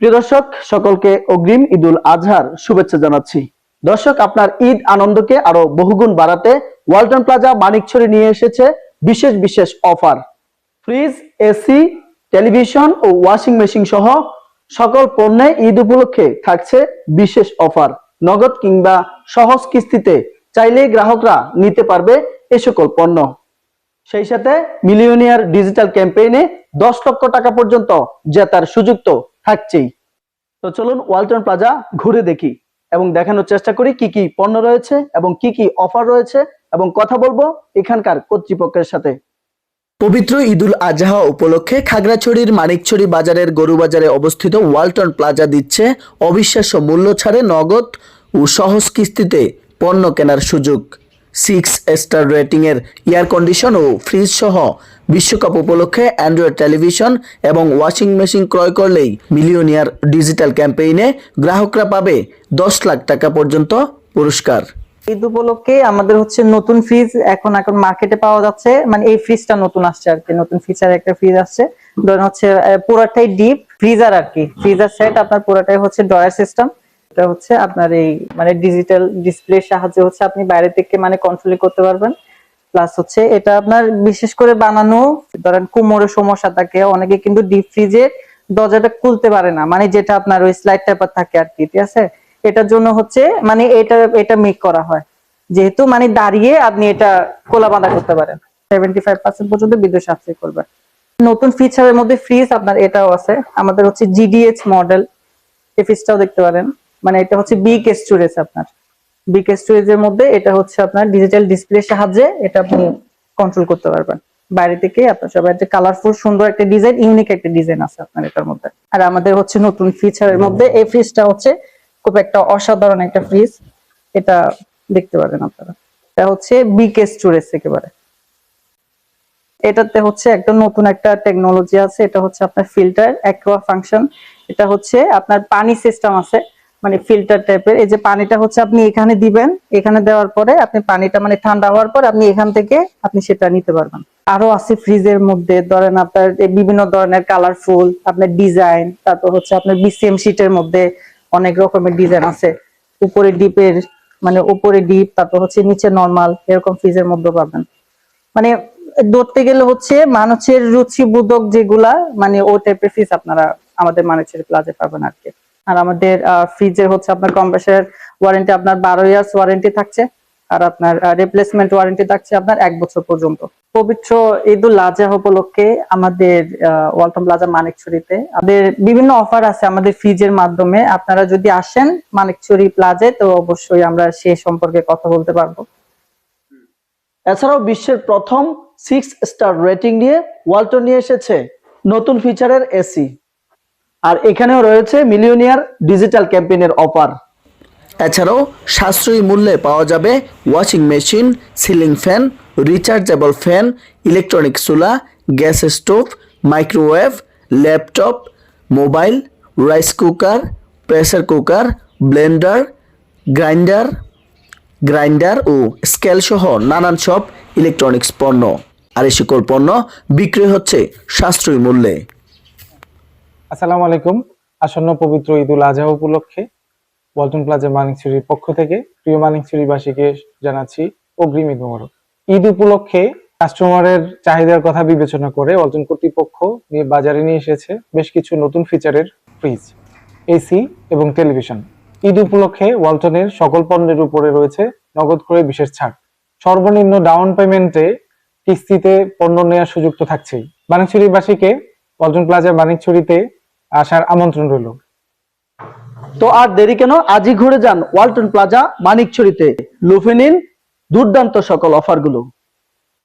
প্রিয় দর্শক, সকলকে অগ্রিম ঈদুল আজহার শুভেচ্ছা জানাচ্ছি। দর্শক, আপনার ঈদ আনন্দকে আরও বহুগুণ বাড়াতে ওয়ালটন প্লাজা মানিকছড়ি নিয়ে এসেছে বিশেষ বিশেষ অফার। ফ্রিজ, এসি, টেলিভিশন ও ওয়াশিং মেশিন সহ সকল পণ্যে ঈদ উপলক্ষে থাকছে বিশেষ অফার। নগদ কিংবা সহজ কিস্তিতে চাইলে গ্রাহকরা নিতে পারবে এ সকল পণ্য। সেই সাথে মিলিয়নিয়ার ডিজিটাল ক্যাম্পেইনে দশ লক্ষ টাকা পর্যন্ত জেতার সুযোগ তো থাকছেই। তো চলুন ওয়ালটন প্লাজা ঘুরে দেখি এবং দেখানোর চেষ্টা করি কি কি পণ্য রয়েছে এবং কি কি অফার রয়েছে এবং কথা বলব এখানকার কর্তৃপক্ষের সাথে। পবিত্র ঈদুল আজহা উপলক্ষে খাগড়াছড়ির মানিকছড়ি বাজারের গরু বাজারে অবস্থিত ওয়ালটন প্লাজা দিচ্ছে অবিশ্বাস্য মূল্য ছাড়ে নগদ ও সহজ কিস্তিতে পণ্য কেনার সুযোগ। সিক্স স্টার রেটিং এর এয়ার কন্ডিশন ও ফ্রিজ সহ বিশ্বকাপ উপলক্ষে অ্যান্ড্রয়েড টেলিভিশন এবং ওয়াশিং মেশিন ক্রয় করলেই মিলিয়নিয়ার ডিজিটাল ক্যাম্পেইনে গ্রাহকরা পাবে দশ লাখ টাকা পর্যন্ত পুরস্কার। ঈদ উপলক্ষে আমাদের হচ্ছে নতুন ফ্রিজ এখন এখন মার্কেটে পাওয়া যাচ্ছে। মানে এই ফ্রিজটা নতুন আসছে আর কি, নতুন ফিচার একটা ফ্রিজ আসছে। ধরেন হচ্ছে পুরাটাই ডিপ ফ্রিজার আর কি। ফ্রিজার সেট আপনার পুরাটাই হচ্ছে ড্রয়ার সিস্টেম এটা হচ্ছে আপনার এই মানে ডিজিটাল ডিসপ্লের সাহায্যে হচ্ছে আপনি বাইরে থেকে মানে কন্ট্রোল করতে পারবেন। প্লাস হচ্ছে এটা আপনার বিশেষ করে বানানো, ধরেন কোমরের সমস্যা থাকে, অনেকে কিন্তু ডিপ ফ্রিজে দরজাটা খুলতে পারে না। মানে যেটা আপনার ওই স্লাইড টাইপার থাকে আর কি, ঠিক আছে? এটার জন্য হচ্ছে মানে এটা এটা মেক করা হয়। যেহেতু মানে দাঁড়িয়ে আপনি এটা কোলা বাঁধা করতে পারেন। সেভেন্টি ফাইভ পার্সেন্ট পর্যন্ত বিদ্যুৎ সাশ্রয় করবে। নতুন ফিচারের মধ্যে ফ্রিজ আপনার এটাও আছে। আমাদের হচ্ছে জিডিএইচ মডেল এই ফ্রিজটাও দেখতে পারেন। মানে এটা হচ্ছে বিগ স্টোরেজ আপনার। বিগ স্টোরেজের মধ্যে এটা হচ্ছে আপনার ডিজিটাল ডিসপ্লের সাহায্যে এটা আপনি কন্ট্রোল করতে পারবেন। বাইরে থেকে আপনার সবাই একটা কালারফুল সুন্দর একটা ডিজাইন ইউনিক একটা ডিজাইন আছে আপনার এটার মধ্যে। আর আমাদের হচ্ছে নতুন ফিচারের মধ্যে এই ফ্রিজটা হচ্ছে খুব একটা অসাধারণ একটা ফ্রিজ এটা দেখতে পারেন আপনারা। এটা হচ্ছে বিগ স্টোরেজ একেবারে। এটাতে হচ্ছে একটা নতুন একটা টেকনোলজি আছে। এটা হচ্ছে আপনার ফিল্টার অ্যাকোয়া ফাংশন এটা হচ্ছে আপনার পানি সিস্টেম আছে। মানে ফিল্টার টাইপের এই যে পানিটা হচ্ছে আপনি এখানে দিবেন, এখানে দেওয়ার পরে আপনি পানিটা মানে ঠান্ডা হওয়ার পর আপনি এখান থেকে আপনি সেটা নিতে পারবেন। আরও আছে ফ্রিজের মধ্যে, ধরেন আপনার বিভিন্ন ধরনের কালারফুল আপনার ডিজাইন তারপর হচ্ছে আপনার বিসিএম শিটের মধ্যে অনেক রকমের ডিজাইন আছে। উপরে ডিপের মানে উপরে ডিপ তারপর হচ্ছে নিচে নরমাল এরকম ফ্রিজের মধ্যে পাবেন। মানে ধরতে গেলে হচ্ছে মানুষের রুচিবোধক যেগুলা মানে ও টাইপের ফ্রিজ আপনারা আমাদের মানুষের প্লাজে পাবেন আর কি আর আমাদের ফ্রিজের হচ্ছে আপনার কম্প্রেসার ওয়ারেন্টি আপনার বারো ইয়ার্স ওয়ারেন্টি থাকছে। আর আপনার রিপ্লেসমেন্ট ওয়ারেন্টি থাকছে আপনার এক বছর পর্যন্ত। পবিত্র ঈদুল আজহা উপলক্ষে আমাদের ওয়ালটন প্লাজা মানিকছড়িতে আমাদের বিভিন্ন অফার আছে আমাদের ফ্রিজের মাধ্যমে। আপনারা যদি আসেন মানিকছড়ি প্লাজে, তো অবশ্যই আমরা সে সম্পর্কে কথা বলতে পারব। এছাড়াও বিশ্বের প্রথম সিক্স স্টার রেটিং নিয়ে ওয়ালটন নিয়ে এসেছে নতুন ফিচারের এসি। আর এখানেও রয়েছে মিলিয়নিয়ার ডিজিটাল ক্যাম্পেইনের অফার। এছাড়াও সাশ্রয়ী মূল্যে পাওয়া যাবে washing machine, ceiling fan, rechargeable fan, electronic চুলা, gas stove, microwave, laptop, mobile, rice cooker, pressure cooker, blender, grinder grinder ও স্কেল সহ নানান সব ইলেকট্রনিক্স পণ্য। আর এই সকল পণ্য বিক্রি হচ্ছে সাশ্রয়ী মূল্যে। আসসালামু আলাইকুম। আসন্ন পবিত্র ঈদুল আজহা উপলক্ষে ওয়ালটন প্লাজা মানিকছড়ির পক্ষ থেকে প্রিয় মানিকছড়িবাসীকে জানাচ্ছি অগ্রিম ঈদ মোবারক। ঈদ উপলক্ষে কাস্টমারের চাহিদার কথা বিবেচনা করে ওয়ালটন কর্তৃপক্ষ নিয়ে বাজারে নিয়ে এসেছে বেশ কিছু নতুন ফিচারের ফ্রিজ, এসি এবং টেলিভিশন। ঈদ উপলক্ষে ওয়ালটনের সকল পণ্যের উপরে রয়েছে নগদ করে বিশেষ ছাড়। সর্বনিম্ন ডাউন পেমেন্টে কিস্তিতে পণ্য নেওয়ার সুযোগ তো থাকছেই। মানিকছড়িবাসীকে ওয়ালটন প্লাজা মানিকছড়িতে আসার আমন্ত্রণ রইল। তো আর দেরি কেন? আজই ঘুরে যান ওয়ালটন প্লাজা মানিকছড়িতে। লুফে নিন দুর্দান্ত সকল অফারগুলো।